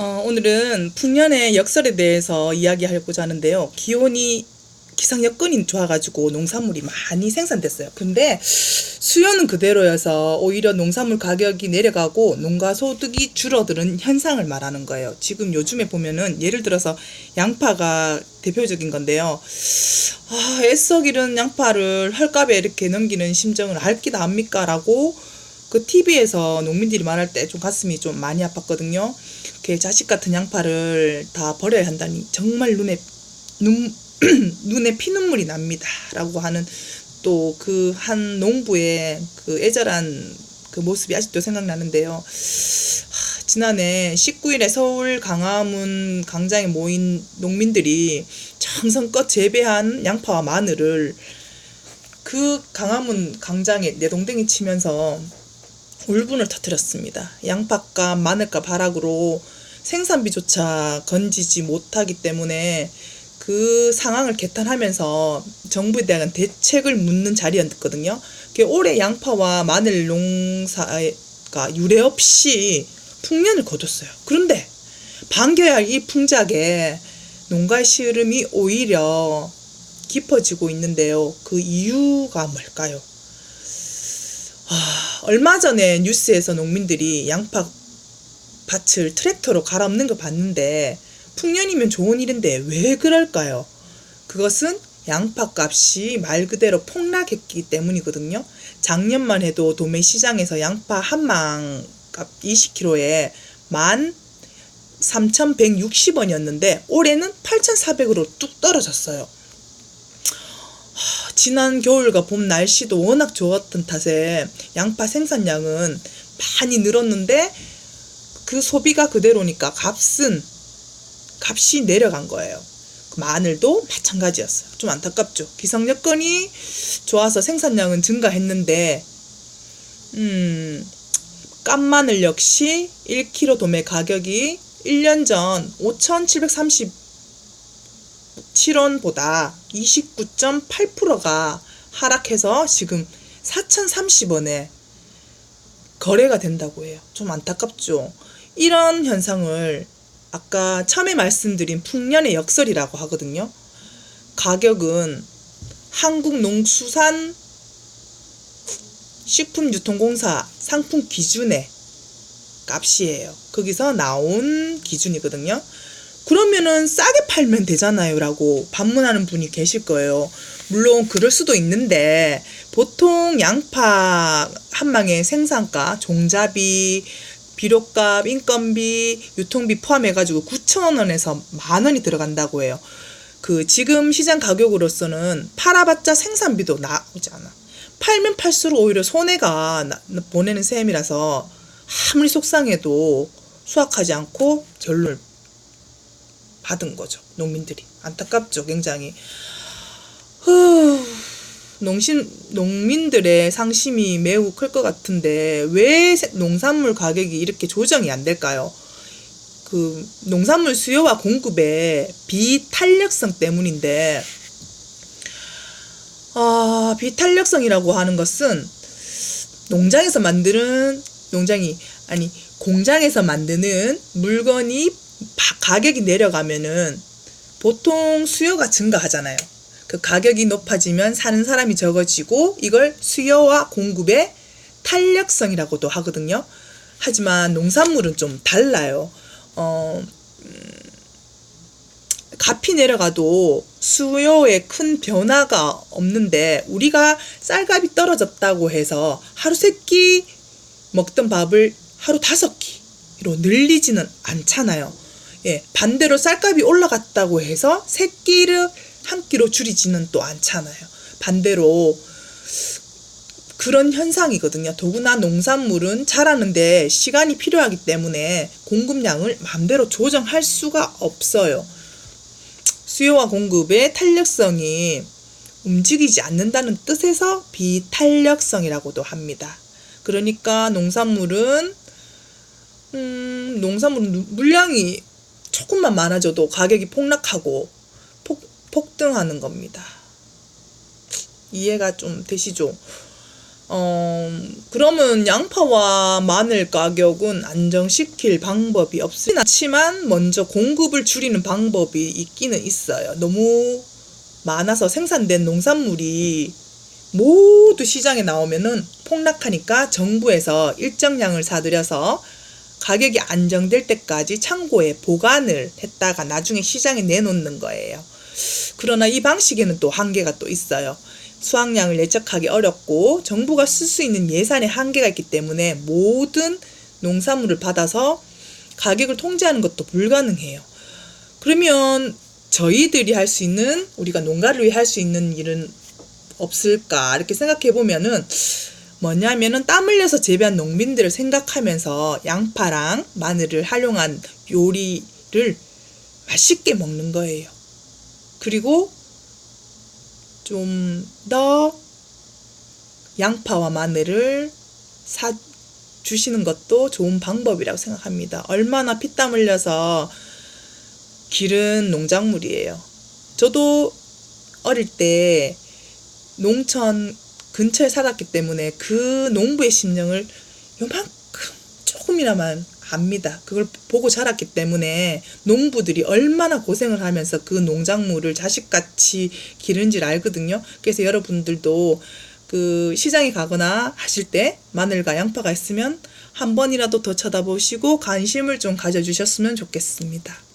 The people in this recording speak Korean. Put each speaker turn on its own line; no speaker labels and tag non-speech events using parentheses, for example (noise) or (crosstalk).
어, 오늘은 풍년의 역설에 대해서 이야기하고자 하는데요. 기온이 기상 여건이 좋아가지고 농산물이 많이 생산됐어요. 근데 수요는 그대로여서 오히려 농산물 가격이 내려가고 농가 소득이 줄어드는 현상을 말하는 거예요. 지금 요즘에 보면은 예를 들어서 양파가 대표적인 건데요. 아, 애써 기른 양파를 헐값에 이렇게 넘기는 심정을 알기다 합니까? 라고 그 TV에서 농민들이 말할 때 좀 가슴이 좀 많이 아팠거든요. 그 자식 같은 양파를 다 버려야 한다니 정말 눈에 눈 (clears throat) 눈에 피눈물이 납니다. 라고 하는 또 그 한 농부의 그 애절한 그 모습이 아직도 생각나는데요. 하, 지난해 19일에 서울 강화문 광장에 모인 농민들이 정성껏 재배한 양파와 마늘을 그 강화문 광장에 내동댕이 치면서 울분을 터뜨렸습니다. 양파값, 마늘값 하락으로 생산비조차 건지지 못하기 때문에 그 상황을 개탄하면서 정부에 대한 대책을 묻는 자리였거든요. 그 올해 양파와 마늘 농사가 유례 없이 풍년을 거뒀어요. 그런데 반겨야 할 이 풍작에 농가의 시름이 오히려 깊어지고 있는데요. 그 이유가 뭘까요? 아, 얼마 전에 뉴스에서 농민들이 양파 밭을 트랙터로 갈아엎는 걸 봤는데 풍년이면 좋은 일인데 왜 그럴까요? 그것은 양파 값이 말 그대로 폭락했기 때문이거든요. 작년만 해도 도매 시장에서 양파 한 망 값 20kg에 만 3,160원이었는데 올해는 8,400으로 뚝 떨어졌어요. 하, 지난 겨울과 봄 날씨도 워낙 좋았던 탓에 양파 생산량은 많이 늘었는데 그 소비가 그대로니까 값은 값이 내려간 거예요. 그 마늘도 마찬가지였어요. 좀 안타깝죠. 기상 여건이 좋아서 생산량은 증가했는데 음, 깐마늘 역시 1kg 도매 가격이 1년 전 5,737원보다 29.8%가 하락해서 지금 4,030원에 거래가 된다고 해요. 좀 안타깝죠. 이런 현상을 아까 처음에 말씀드린 풍년의 역설이라고 하거든요. 가격은 한국 농수산 식품유통공사 상품 기준의 값이에요. 거기서 나온 기준이거든요. 그러면은 싸게 팔면 되잖아요. 라고 반문하는 분이 계실 거예요. 물론 그럴 수도 있는데 보통 양파 한 망의 생산가, 종자비, 비료값, 인건비, 유통비 포함해가지고 9천원에서 만원이 들어간다고 해요. 그 지금 시장 가격으로서는 팔아봤자 생산비도 나오지 않아. 팔면 팔수록 오히려 손해가 나, 보내는 셈이라서 아무리 속상해도 수확하지 않고 결론을 받은 거죠. 농민들이. 안타깝죠. 굉장히. 후, 농신, 농민들의 상심이 매우 클 것 같은데 왜 농산물 가격이 이렇게 조정이 안 될까요? 그 농산물 수요와 공급의 비탄력성 때문인데 아, 비탄력성이라고 하는 것은 농장에서 만드는 농장이 아니 공장에서 만드는 물건이 가격이 내려가면은 보통 수요가 증가하잖아요. 그 가격이 높아지면 사는 사람이 적어지고 이걸 수요와 공급의 탄력성이라고도 하거든요. 하지만 농산물은 좀 달라요. 어, 음, 값이 내려가도 수요에 큰 변화가 없는데 우리가 쌀값이 떨어졌다고 해서 하루 세 끼 먹던 밥을 하루 다섯 끼로 늘리지는 않잖아요. 예, 반대로 쌀값이 올라갔다고 해서 세 끼를 한 끼로 줄이지는 또 않잖아요. 반대로 그런 현상이거든요. 더구나 농산물은 자라는데 시간이 필요하기 때문에 공급량을 마음대로 조정할 수가 없어요. 수요와 공급의 탄력성이 움직이지 않는다는 뜻에서 비탄력성이라고도 합니다. 그러니까 농산물은 음, 농산물은 물량이 조금만 많아져도 가격이 폭락하고 폭, 폭등하는 겁니다. 이해가 좀 되시죠? 어, 그러면 양파와 마늘 가격은 안정시킬 방법이 없지만 먼저 공급을 줄이는 방법이 있기는 있어요. 너무 많아서 생산된 농산물이 모두 시장에 나오면은 폭락하니까 정부에서 일정량을 사들여서 가격이 안정될 때까지 창고에 보관을 했다가 나중에 시장에 내놓는 거예요. 그러나 이 방식에는 또 한계가 또 있어요. 수확량을 예측하기 어렵고 정부가 쓸 수 있는 예산의 한계가 있기 때문에 모든 농산물을 받아서 가격을 통제하는 것도 불가능해요. 그러면 저희들이 할 수 있는 우리가 농가를 위해 할 수 있는 일은 없을까 이렇게 생각해 보면은 뭐냐면은 땀 흘려서 재배한 농민들을 생각하면서 양파랑 마늘을 활용한 요리를 맛있게 먹는 거예요. 그리고 좀 더 양파와 마늘을 사 주시는 것도 좋은 방법이라고 생각합니다. 얼마나 피땀 흘려서 기른 농작물이에요. 저도 어릴 때 농촌 근처에 살았기 때문에 그 농부의 심령을 요만큼 조금이나만 압니다. 그걸 보고 자랐기 때문에 농부들이 얼마나 고생을 하면서 그 농작물을 자식같이 기른지를 알거든요. 그래서 여러분들도 그 시장에 가거나 하실 때 마늘과 양파가 있으면 한 번이라도 더 쳐다보시고 관심을 좀 가져주셨으면 좋겠습니다.